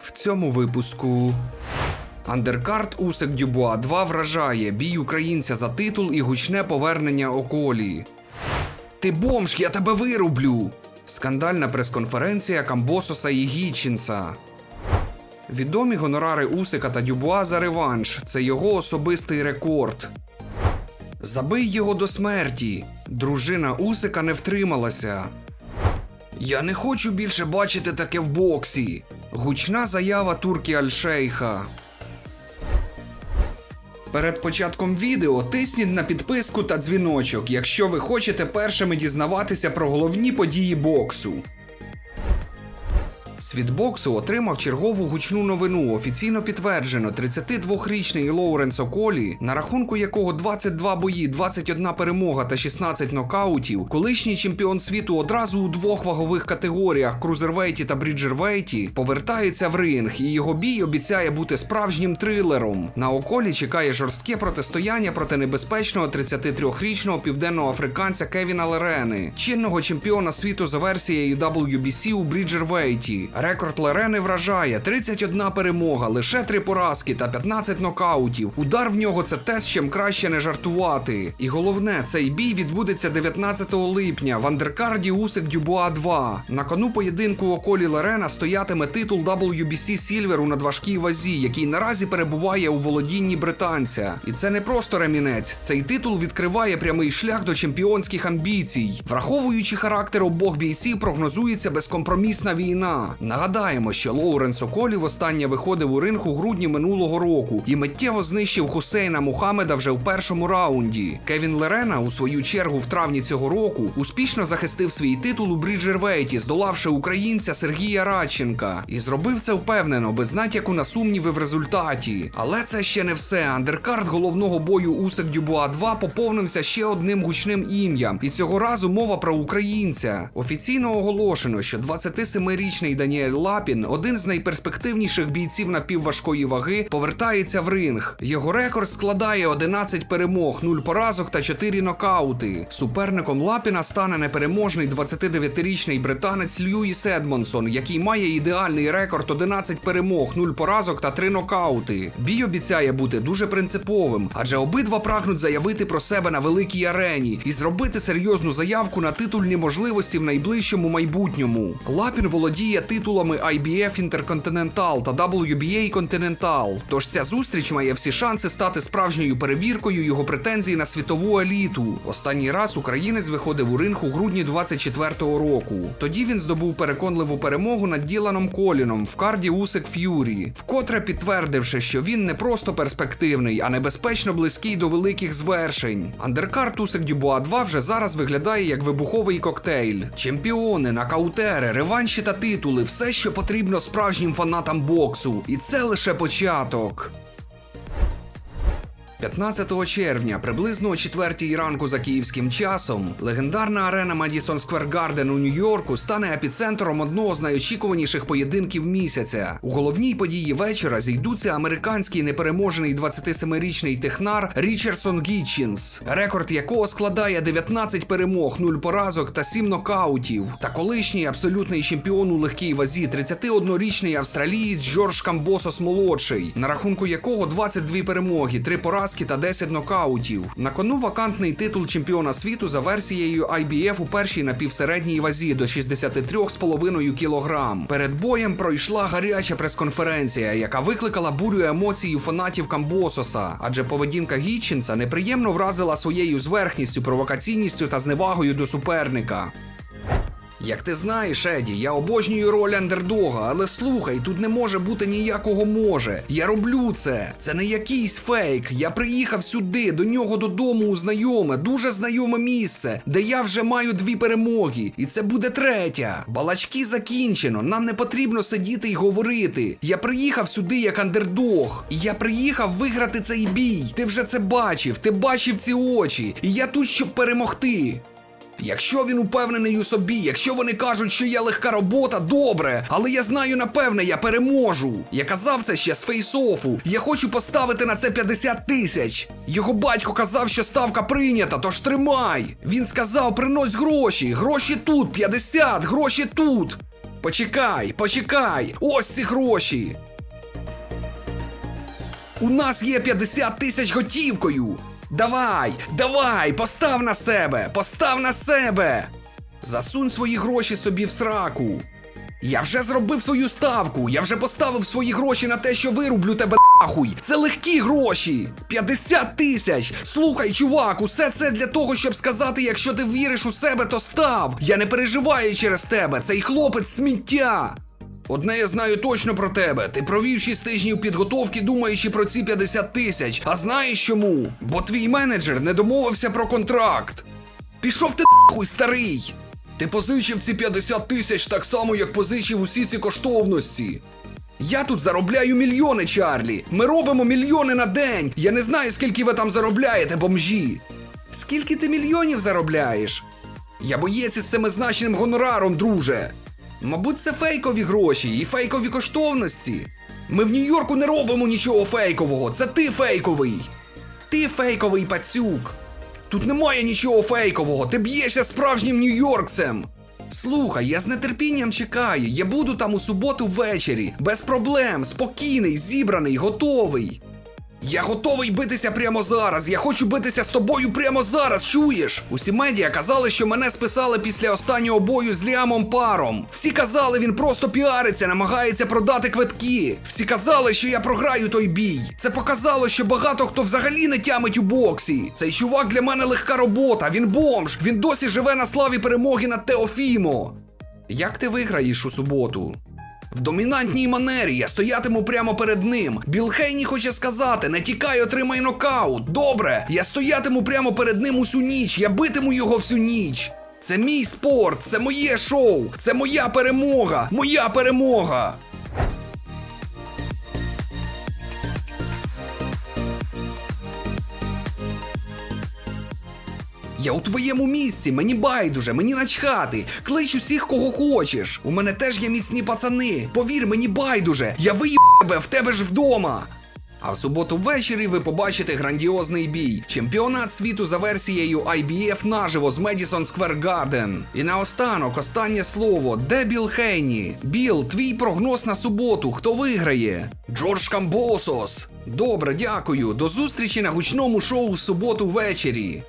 В цьому випуску. Андеркарт Усик Дюбуа 2 вражає бій українця за титул і гучне повернення околі. Ти бомж, я тебе вирублю! Скандальна прес-конференція Камбососа і Гічінса. Відомі гонорари Усика та Дюбуа за реванш. Це його особистий рекорд. Забий його до смерті. Дружина Усика не втрималася. Я не хочу більше бачити таке в боксі. Гучна заява турки Альшейха. Перед початком відео тисніть на підписку та дзвіночок, якщо ви хочете першими дізнаватися про головні події боксу. Світ боксу отримав чергову гучну новину. Офіційно підтверджено 32-річний Лоуренс Околі, на рахунку якого 22 бої, 21 перемога та 16 нокаутів, колишній чемпіон світу одразу у двох вагових категоріях крузервейті та бріджервейті, повертається в ринг, і його бій обіцяє бути справжнім трилером. На Околі чекає жорстке протистояння проти небезпечного 33-річного південноафриканця Кевіна Лерени, чинного чемпіона світу за версією WBC у бріджервейті. Рекорд Лерени вражає 31 перемога, лише 3 поразки та 15 нокаутів. Удар в нього це те, з чим краще не жартувати. І головне, цей бій відбудеться 19 липня в андеркарді Усик Дюбуа 2. На кону поєдинку околі Лерена стоятиме титул WBC Silver у надважкій вазі, який наразі перебуває у володінні британця. І це не просто ремінець. Цей титул відкриває прямий шлях до чемпіонських амбіцій. Враховуючи характер обох бійців, прогнозується безкомпромісна війна. Нагадаємо, що Лоуренс Околі востаннє виходив у ринг у грудні минулого року і миттєво знищив Хусейна Мухамеда вже в першому раунді. Кевін Лерена, у свою чергу, в травні цього року успішно захистив свій титул у Бріджервейті, здолавши українця Сергія Радченка, і зробив це впевнено, без натяку на сумніви в результаті. Але це ще не все. Андеркард головного бою Усик Дюбуа 2 поповнився ще одним гучним ім'ям, і цього разу мова про українця. Офіційно оголошено, що 27-річний Даніель Лапін, один з найперспективніших бійців напівважкої ваги, повертається в ринг. Його рекорд складає 11 перемог, 0 поразок та 4 нокаути. Суперником Лапіна стане непереможний 29-річний британець Льюіс Едмонсон, який має ідеальний рекорд 11 перемог, 0 поразок та 3 нокаути. Бій обіцяє бути дуже принциповим, адже обидва прагнуть заявити про себе на великій арені і зробити серйозну заявку на титульні можливості в найближчому майбутньому. Лапін володіє титулами IBF Intercontinental та WBA Continental. Тож ця зустріч має всі шанси стати справжньою перевіркою його претензій на світову еліту. Останній раз українець виходив у ринг у грудні 24-го року. Тоді він здобув переконливу перемогу над Діланом Коліном в карді Усик Ф'юрі, вкотре підтвердивши, що він не просто перспективний, а небезпечно близький до великих звершень. Андеркарт Усик Дюбуа 2 вже зараз виглядає як вибуховий коктейль. Чемпіони, нокаутери, реванші та титули все, що потрібно справжнім фанатам боксу. І це лише початок. 15 червня, приблизно о 4 ранку за київським часом, легендарна арена Madison Square Garden у Нью-Йорку стане епіцентром одного з найочікуваніших поєдинків місяця. У головній події вечора зійдуться американський непереможений 27-річний технар Річардсон Гітчінс, рекорд якого складає 19 перемог, 0 поразок та 7 нокаутів, та колишній абсолютний чемпіон у легкій вазі 31-річний австралієць Джордж Камбосос молодший, на рахунку якого 22 перемоги, 3 поразки та 10 нокаутів. На кону вакантний титул чемпіона світу за версією IBF у першій напівсередній вазі до 63,5 кг. Перед боєм пройшла гаряча прес-конференція, яка викликала бурю емоцій у фанатів Камбососа, адже поведінка Гітчинса неприємно вразила своєю зверхністю, провокаційністю та зневагою до суперника. Як ти знаєш, Еді, я обожнюю роль андердога, але слухай, тут не може бути ніякого може. Я роблю це. Це не якийсь фейк. Я приїхав сюди, до нього додому у знайоме, дуже знайоме місце, де я вже маю дві перемоги, і це буде третя. Балачки закінчено. Нам не потрібно сидіти і говорити. Я приїхав сюди як андердог, і я приїхав виграти цей бій. Ти вже це бачив, ти бачив ці очі, і я тут, щоб перемогти. Якщо він упевнений у собі, якщо вони кажуть, що я легка робота, добре, але я знаю напевне, я переможу. Я казав це ще з фейсофу. Я хочу поставити на це 50 тисяч. Його батько казав, що ставка прийнята, тож тримай. Він сказав: принось гроші, гроші тут, 50, гроші тут. Почекай, почекай! Ось ці гроші! У нас є 50 тисяч готівкою. Давай, давай, постав на себе, постав на себе. Засунь свої гроші собі в сраку. Я вже зробив свою ставку. Я вже поставив свої гроші на те, що вирублю тебе нахуй. Це легкі гроші. 50 тисяч. Слухай, чувак, усе це для того, щоб сказати, якщо ти віриш у себе, то став. Я не переживаю через тебе. Цей хлопець сміття. Одне я знаю точно про тебе. Ти провів 6 тижнів підготовки, думаючи про ці 50 тисяч. А знаєш чому? Бо твій менеджер не домовився про контракт. Пішов ти нахуй, старий. Ти позичив ці 50 тисяч так само, як позичив усі ці коштовності. Я тут заробляю мільйони, Чарлі. Ми робимо мільйони на день. Я не знаю, скільки ви там заробляєте, бомжі. Скільки ти мільйонів заробляєш? Я боєць із семизначним гонораром, друже. Мабуть, це фейкові гроші і фейкові коштовності. Ми в Нью-Йорку не робимо нічого фейкового. Це ти фейковий. Ти фейковий пацюк. Тут немає нічого фейкового. Ти б'єшся справжнім нью-йоркцем. Слухай, я з нетерпінням чекаю. Я буду там у суботу ввечері. Без проблем, спокійний, зібраний, готовий. Я готовий битися прямо зараз. Я хочу битися з тобою прямо зараз. Чуєш? Усі медіа казали, що мене списали після останнього бою з Ліамом Паром. Всі казали, він просто піариться, намагається продати квитки. Всі казали, що я програю той бій. Це показало, що багато хто взагалі не тямить у боксі. Цей чувак для мене легка робота. Він бомж. Він досі живе на славі перемоги над Теофімо. Як ти виграєш у суботу? В домінантній манері я стоятиму прямо перед ним. Біл Хейні хоче сказати: не тікай, отримай нокаут. Добре, я стоятиму прямо перед ним усю ніч, я битиму його всю ніч. Це мій спорт, це моє шоу, це моя перемога, моя перемога. Я у твоєму місці, мені байдуже, мені начхати. Клич усіх, кого хочеш. У мене теж є міцні пацани. Повір, мені байдуже. Я виїб тебе в тебе ж вдома. А в суботу ввечері ви побачите грандіозний бій. Чемпіонат світу за версією IBF наживо з Madison Square Garden. І наостанок останнє слово. Де Біл Хейні? Біл, твій прогноз на суботу. Хто виграє? Джордж Камбосос. Добре, дякую. До зустрічі на гучному шоу в суботу ввечері.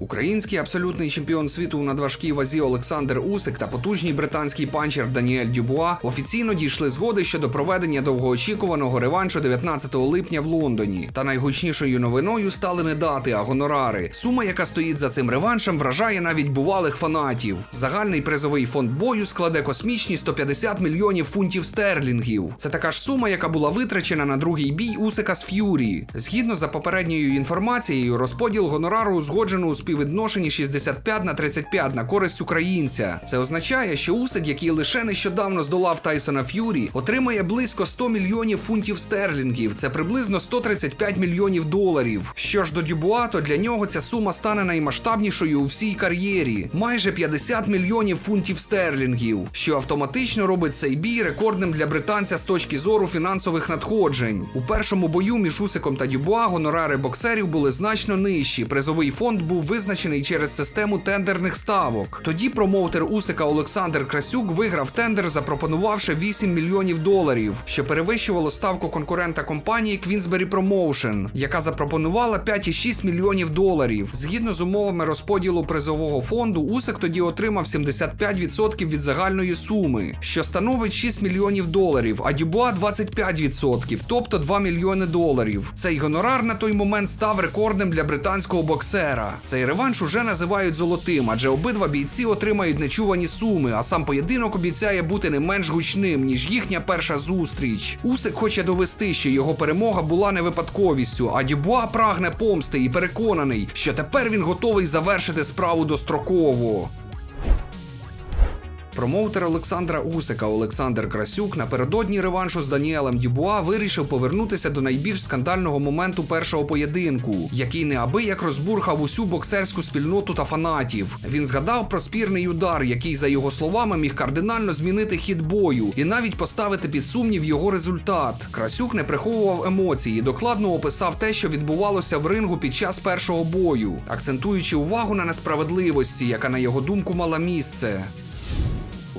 Український абсолютний чемпіон світу у надважкій вазі Олександр Усик та потужній британський панчер Даніель Дюбуа офіційно дійшли згоди щодо проведення довгоочікуваного реваншу 19 липня в Лондоні. Та найгучнішою новиною стали не дати, а гонорари. Сума, яка стоїть за цим реваншем, вражає навіть бувалих фанатів. Загальний призовий фонд бою складе космічні 150 мільйонів фунтів стерлінгів. Це така ж сума, яка була витрачена на другий бій Усика з Ф'юрі. Згідно за попередньою інформацією, розподіл гонорару узгоджено у співвідношенні 65 на 35 на користь українця. Це означає, що Усик, який лише нещодавно здолав Тайсона Ф'юрі, отримає близько 100 мільйонів фунтів стерлінгів. Це приблизно 135 мільйонів доларів. Що ж до Дюбуа, то для нього ця сума стане наймасштабнішою у всій кар'єрі майже 50 мільйонів фунтів стерлінгів, що автоматично робить цей бій рекордним для британця з точки зору фінансових надходжень. У першому бою між Усиком та Дюбуа гонорари боксерів були значно нижчі. Призовий фонд був визначений через систему тендерних ставок. Тоді промоутер Усика Олександр Красюк виграв тендер, запропонувавши 8 мільйонів доларів, що перевищувало ставку конкурента компанії Queensberry Promotion, яка запропонувала 5,6 мільйонів доларів. Згідно з умовами розподілу призового фонду, Усик тоді отримав 75% від загальної суми, що становить 6 мільйонів доларів, а Дюбуа 25%, тобто 2 мільйони доларів. Цей гонорар на той момент став рекордним для британського боксера. Цей реванш уже називають золотим, адже обидва бійці отримають нечувані суми, а сам поєдинок обіцяє бути не менш гучним, ніж їхня перша зустріч. Усик хоче довести, що його перемога була не випадковістю, а Дюбуа прагне помсти і переконаний, що тепер він готовий завершити справу достроково. Промоутер Олександра Усика Олександр Красюк напередодні реваншу з Даніелем Дюбуа вирішив повернутися до найбільш скандального моменту першого поєдинку, який неабияк розбурхав усю боксерську спільноту та фанатів. Він згадав про спірний удар, який, за його словами, міг кардинально змінити хід бою і навіть поставити під сумнів його результат. Красюк не приховував емоції, докладно описав те, що відбувалося в рингу під час першого бою, акцентуючи увагу на несправедливості, яка на його думку мала місце.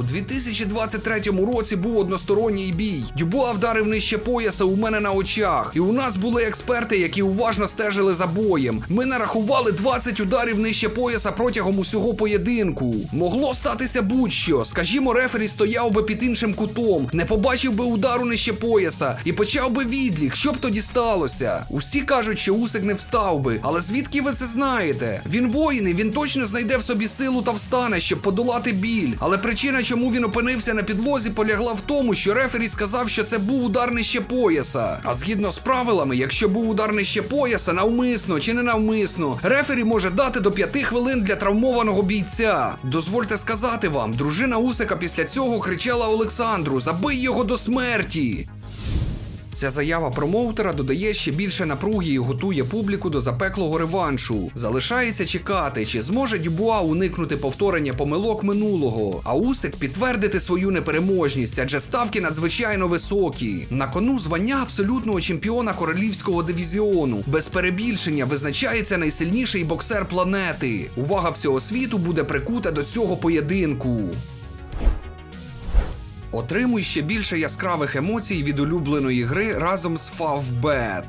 У 2023 році був односторонній бій. Дюбуа вдарив нижче пояса у мене на очах. І у нас були експерти, які уважно стежили за боєм. Ми нарахували 20 ударів нижче пояса протягом усього поєдинку. Могло статися будь-що. Скажімо, рефері стояв би під іншим кутом, не побачив би удару нижче пояса і почав би відлік. Що б тоді сталося? Усі кажуть, що Усик не встав би. Але звідки ви це знаєте? Він воїн, і він точно знайде в собі силу та встане, щоб подолати біль. Але причина, чому він опинився на підлозі, полягла в тому, що рефері сказав, що це був удар нижче пояса. А згідно з правилами, якщо був удар нижче пояса, навмисно чи не навмисно, рефері може дати до 5 хвилин для травмованого бійця. Дозвольте сказати вам, дружина Усика після цього кричала Олександру: забий його до смерті. Ця заява промоутера додає ще більше напруги і готує публіку до запеклого реваншу. Залишається чекати, чи зможе Дюбуа уникнути повторення помилок минулого, а Усик підтвердити свою непереможність, адже ставки надзвичайно високі. На кону звання абсолютного чемпіона королівського дивізіону. Без перебільшення визначається найсильніший боксер планети. Увага всього світу буде прикута до цього поєдинку. Отримуй ще більше яскравих емоцій від улюбленої гри разом з Favbet.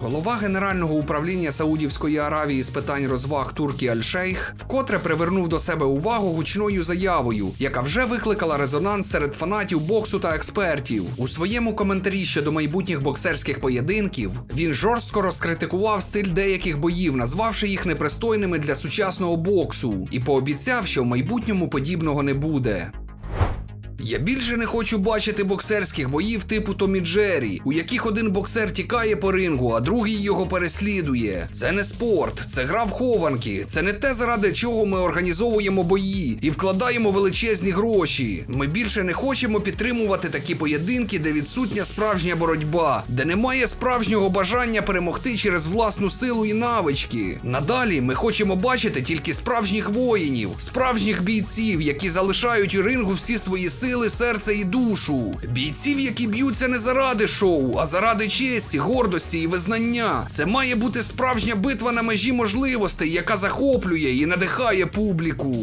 Голова Генерального управління Саудівської Аравії з питань розваг Туркі Аль-Шейх вкотре привернув до себе увагу гучною заявою, яка вже викликала резонанс серед фанатів боксу та експертів. У своєму коментарі щодо майбутніх боксерських поєдинків він жорстко розкритикував стиль деяких боїв, назвавши їх непристойними для сучасного боксу, і пообіцяв, що в майбутньому подібного не буде. Я більше не хочу бачити боксерських боїв типу Томі Джері, у яких один боксер тікає по рингу, а другий його переслідує. Це не спорт, це гра в хованки, це не те, заради чого ми організовуємо бої і вкладаємо величезні гроші. Ми більше не хочемо підтримувати такі поєдинки, де відсутня справжня боротьба, де немає справжнього бажання перемогти через власну силу і навички. Надалі ми хочемо бачити тільки справжніх воїнів, справжніх бійців, які залишають у рингу всі свої сили сили, серце і душу. Бійців, які б'ються не заради шоу, а заради честі, гордості і визнання. Це має бути справжня битва на межі можливостей, яка захоплює і надихає публіку.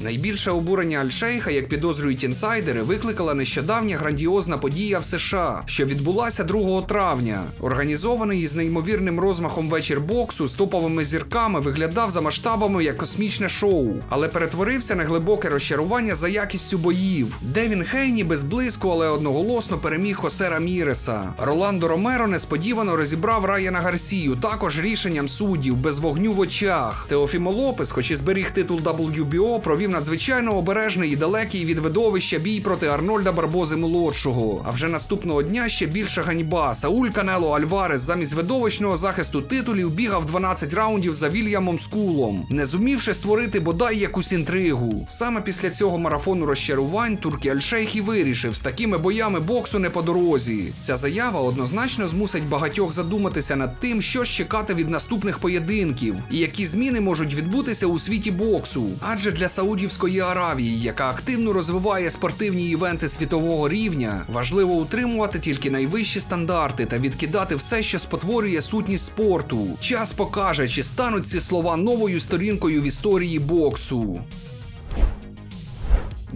Найбільше обурення Альшейха, як підозрюють інсайдери, викликала нещодавня грандіозна подія в США, що відбулася 2 травня. Організований із неймовірним розмахом вечір боксу з топовими зірками виглядав за масштабами як космічне шоу, але перетворився на глибоке розчарування за якістю боїв. Девін Хейні без блиску, але одноголосно переміг Хосе Раміреса. Роландо Ромеро несподівано розібрав Райана Гарсію, також рішенням суддів без вогню в очах. Теофімо Лопес, хоч і зберіг титул WBO, провів надзвичайно обережний і далекий від видовища бій проти Арнольда Барбози молодшого. А вже наступного дня ще більша ганьба. Сауль Канело Альварес замість видовищного захисту титулів бігав 12 раундів за Вільямом Скулом, не зумівши створити бодай якусь інтригу. Саме після цього марафону розчарувань Туркі Альшейх і вирішив, з такими боями боксу не по дорозі. Ця заява однозначно змусить багатьох задуматися над тим, що чекати від наступних поєдинків, і які зміни можуть відбутися у світі боксу. Адже для Саудівської Аравії, яка активно розвиває спортивні івенти світового рівня, важливо утримувати тільки найвищі стандарти та відкидати все, що спотворює сутність спорту. Час покаже, чи стануть ці слова новою сторінкою в історії боксу.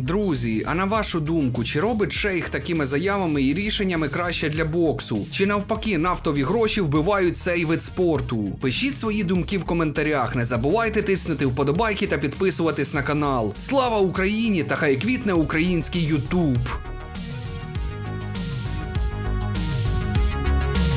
Друзі, а на вашу думку, чи робить шейх такими заявами і рішеннями краще для боксу? Чи навпаки нафтові гроші вбивають цей вид спорту? Пишіть свої думки в коментарях. Не забувайте тиснути вподобайки та підписуватись на канал. Слава Україні та хай квітне український Ютуб!